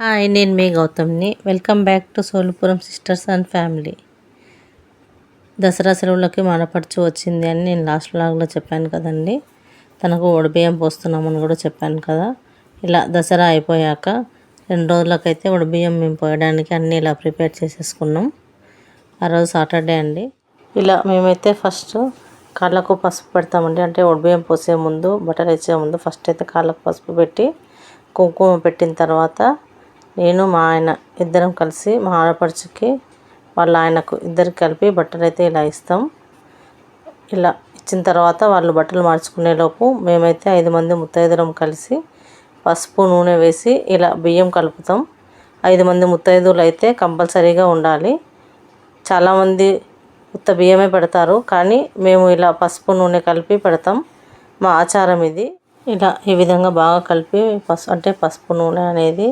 Hi నేను మీ గౌతమ్ని. Welcome back to Solupuram sisters and family. Dasara సెలవులకి మనపడుచు వచ్చింది అని నేను లాస్ట్ బ్లాగ్లో చెప్పాను కదండి. తనకు ఒడిబియ్యం పోస్తున్నామని కూడా చెప్పాను కదా. ఇలా దసరా అయిపోయాక రెండు రోజులకైతే ఒడిబియ్యం మేము పోయడానికి అన్నీ ఇలా ప్రిపేర్ చేసేసుకున్నాం. ఆ రోజు సాటర్డే అండి. ఇలా మేమైతే ఫస్ట్ కాళ్ళకు పసుపు పెడతామండి. అంటే ఒడిబియ్యం పోసే ముందు బట్టలు వేసే ముందు ఫస్ట్ అయితే కాళ్ళకు పసుపు పెట్టి కుంకుమ పెట్టిన తర్వాత నేను మా ఆయన ఇద్దరం కలిసి మా ఆడపడుచుకి వాళ్ళ ఆయనకు ఇద్దరికి కలిపి బట్టలు అయితే ఇలా ఇస్తాం. ఇలా ఇచ్చిన తర్వాత వాళ్ళు బట్టలు మార్చుకునే లోపు మేమైతే ఐదు మంది ముత్తైదులం కలిసి పసుపు నూనె వేసి ఇలా బియ్యం కలుపుతాం. ఐదు మంది ముత్తైదులు అయితే కంపల్సరీగా ఉండాలి. చాలామంది ఉత్త బియ్యమే పెడతారు కానీ మేము ఇలా పసుపు నూనె కలిపి పెడతాం. మా ఆచారం ఇది. ఇలా ఈ విధంగా బాగా కలిపి పసు అంటే పసుపు నూనె అనేది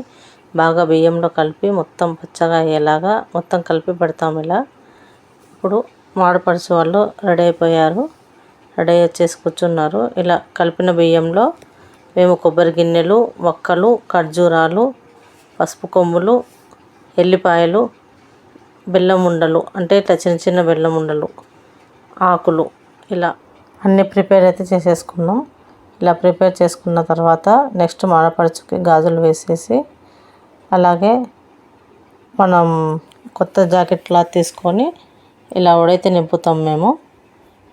బాగా బియ్యంలో కలిపి మొత్తం పచ్చగా అయ్యేలాగా మొత్తం కలిపి పెడతాం ఇలా. ఇప్పుడు మాడపడుచు వాళ్ళు రెడీ అయిపోయారు. రెడీ వచ్చేసి కూర్చున్నారు. ఇలా కలిపిన బియ్యంలో మేము కొబ్బరి గిన్నెలు వక్కలు ఖర్జూరాలు పసుపు కొమ్ములు ఎల్లిపాయలు బెల్లం ఉండలు అంటే ఇట్లా చిన్న చిన్న బెల్లం ఉండలు ఆకులు ఇలా అన్నీ ప్రిపేర్ అయితే చేసేసుకున్నాం. ఇలా ప్రిపేర్ చేసుకున్న తర్వాత నెక్స్ట్ మాడపడుచుకి గాజులు వేసేసి అలాగే మనం కొత్త జాకెట్లా తీసుకొని ఇలా ఉడైతే నింపుతాం మేము.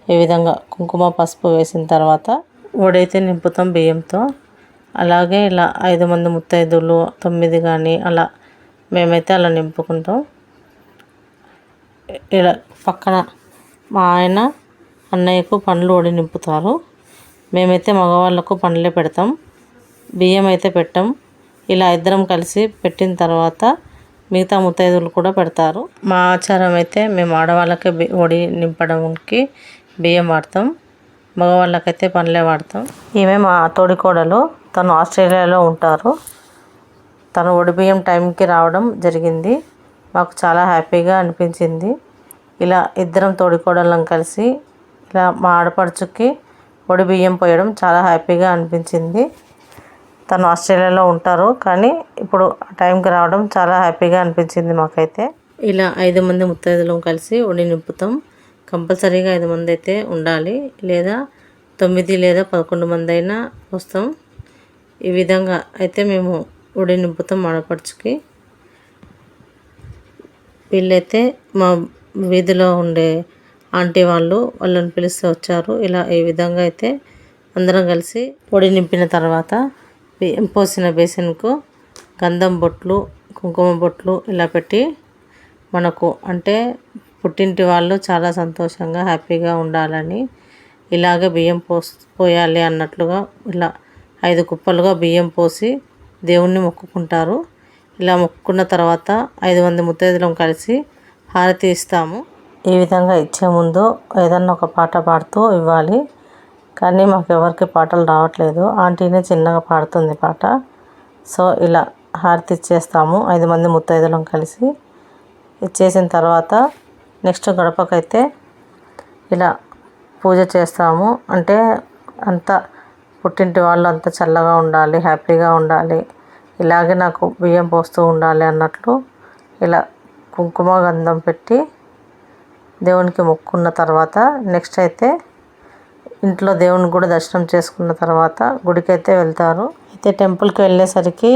ఈ విధంగా కుంకుమ పసుపు వేసిన తర్వాత ఉడైతే నింపుతాం బియ్యంతో. అలాగే ఇలా ఐదు మంది ముత్తైదులు తొమ్మిది కానీ అలా మేమైతే అలా నింపుకుంటాం. ఇలా పక్కన మా ఆయన అన్నయ్యకు పండ్లు వడి నింపుతారు. మేమైతే మగవాళ్ళకు పండ్లే పెడతాం. బియ్యం అయితే పెట్టాం. ఇలా ఇద్దరం కలిసి పెట్టిన తర్వాత మిగతా ముత్తైదులు కూడా పెడతారు. మా ఆచారం అయితే మేము ఆడవాళ్ళకే ఒడి నింపడానికి బియ్యం వాడతాం. మగవాళ్ళకైతే పనులే వాడతాం. ఈమె మా తోడికోడలు. తను ఆస్ట్రేలియాలో ఉంటారు. తను ఒడి బియ్యం టైంకి రావడం జరిగింది. మాకు చాలా హ్యాపీగా అనిపించింది. ఇలా ఇద్దరం తోడికోడలం కలిసి ఇలా మా ఆడపడుచుకి ఒడి బియ్యం పోయడం చాలా హ్యాపీగా అనిపించింది. తను ఆస్ట్రేలియాలో ఉంటారు. కానీ ఇప్పుడు టైంకి రావడం చాలా హ్యాపీగా అనిపించింది మాకైతే. ఇలా ఐదు మంది ముత్తైదులం కలిసి ఒడి నింపుతాం. కంపల్సరీగా ఐదు మంది అయితే ఉండాలి. లేదా తొమ్మిది లేదా పదకొండు మంది అయినా వస్తాం. ఈ విధంగా అయితే మేము ఒడి నింపుతాం ఆడపడుచుకి వీళ్ళైతే మా వీధిలో ఉండే ఆంటీ వాళ్ళు వాళ్ళని పిలిస్తే వచ్చారు. ఇలా ఈ విధంగా అయితే అందరం కలిసి పొడి నింపిన తర్వాత బియ్యం పోసిన బేసిన్కు గంధం బొట్లు కుంకుమ బొట్లు ఇలా పెట్టి మనకు అంటే పుట్టింటి వాళ్ళు చాలా సంతోషంగా హ్యాపీగా ఉండాలని ఇలాగే బియ్యం పోస్ పోయాలి అన్నట్లుగా ఇలా ఐదు కుప్పలుగా బియ్యం పోసి దేవుణ్ణి మొక్కుకుంటారు. ఇలా మొక్కుకున్న తర్వాత ఐదు మంది ముత్తైదులం కలిసి హారతి ఇస్తాము. ఈ విధంగా ఇచ్చే ముందు ఏదన్నా ఒక పాట పాడుతూ ఇవ్వాలి. కానీ మాకు ఎవరికి పాటలు రావట్లేదు. ఆంటీనే చిన్నగా పాడుతుంది పాట. సో ఇలా హారతి ఇచ్చేస్తాము. ఐదు మంది ముత్తైదులం కలిసి. ఇచ్చేసిన తర్వాత నెక్స్ట్ గడపకైతే ఇలా పూజ చేస్తాము. అంటే అంత పుట్టింటి వాళ్ళు అంత చల్లగా ఉండాలి హ్యాపీగా ఉండాలి. ఇలాగే నాకు బియ్యం పోస్తూ ఉండాలి అన్నట్లు ఇలా కుంకుమ గంధం పెట్టి దేవునికి మొక్కున్న తర్వాత నెక్స్ట్ అయితే ఇంట్లో దేవుని కూడా దర్శనం చేసుకున్న తర్వాత గుడికైతే వెళ్తారు. అయితే టెంపుల్కి వెళ్ళేసరికి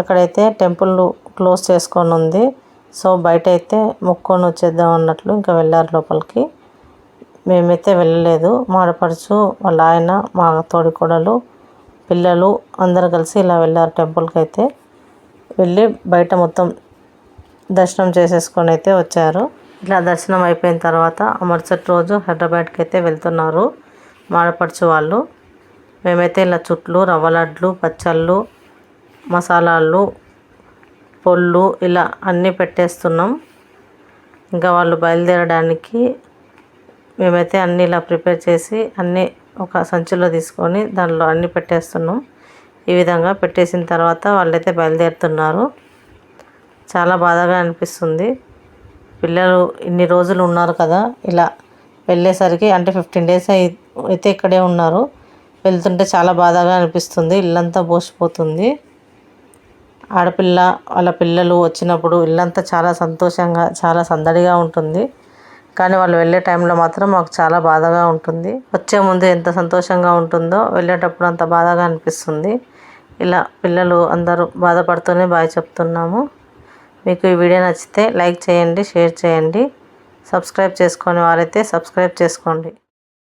అక్కడైతే టెంపుల్ క్లోజ్ చేసుకొని ఉంది. సో బయట అయితే మొక్కొని వచ్చేద్దాం అన్నట్లు ఇంకా వెళ్ళారు లోపలికి. మేమైతే వెళ్ళలేదు. మాడపడుచు వాళ్ళ ఆయన మా తోడికోడలు పిల్లలు అందరు కలిసి ఇలా వెళ్ళారు టెంపుల్కి అయితే. వెళ్ళి బయట మొత్తం దర్శనం చేసేసుకొని అయితే వచ్చారు. ఇలా దర్శనం అయిపోయిన తర్వాత మరుసటి రోజు హైదరాబాద్కి అయితే వెళ్తున్నారు. మాడపడుచు వాళ్ళు మేమైతే ఇలా చుట్లు రవ్వ లడ్లు పచ్చళ్ళు మసాలాలు పొళ్ళు ఇలా అన్నీ పెట్టేస్తున్నాం. ఇంకా వాళ్ళు బయలుదేరడానికి మేమైతే అన్నీ ఇలా ప్రిపేర్ చేసి అన్నీ ఒక సంచిలో తీసుకొని దానిలో అన్నీ పెట్టేస్తున్నాం. ఈ విధంగా పెట్టేసిన తర్వాత వాళ్ళైతే బయలుదేరుతున్నారు. చాలా బాధగా అనిపిస్తుంది. పిల్లలు ఇన్ని రోజులు ఉన్నారు కదా ఇలా వెళ్ళేసరికి అంటే ఫిఫ్టీన్ డేస్ అయితే ఇక్కడే ఉన్నారు. వెళ్తుంటే చాలా బాధగా అనిపిస్తుంది. ఇల్లంతా బోసిపోతుంది ఆడపిల్ల వాళ్ళ పిల్లలు వచ్చినప్పుడు ఇల్లంతా చాలా సంతోషంగా చాలా సందడిగా ఉంటుంది. కానీ వాళ్ళు వెళ్ళే టైంలో మాత్రం మాకు చాలా బాధగా ఉంటుంది. వచ్చే ముందు ఎంత సంతోషంగా ఉంటుందో వెళ్ళేటప్పుడు అంత బాధగా అనిపిస్తుంది. ఇలా పిల్లలు అందరూ బాధపడుతూనే బాగా చెప్తున్నాము. మీకు ఈ వీడియో నచ్చితే లైక్ చేయండి షేర్ చేయండి. సబ్స్క్రైబ్ చేసుకోని వారైతే సబ్స్క్రైబ్ చేసుకోండి.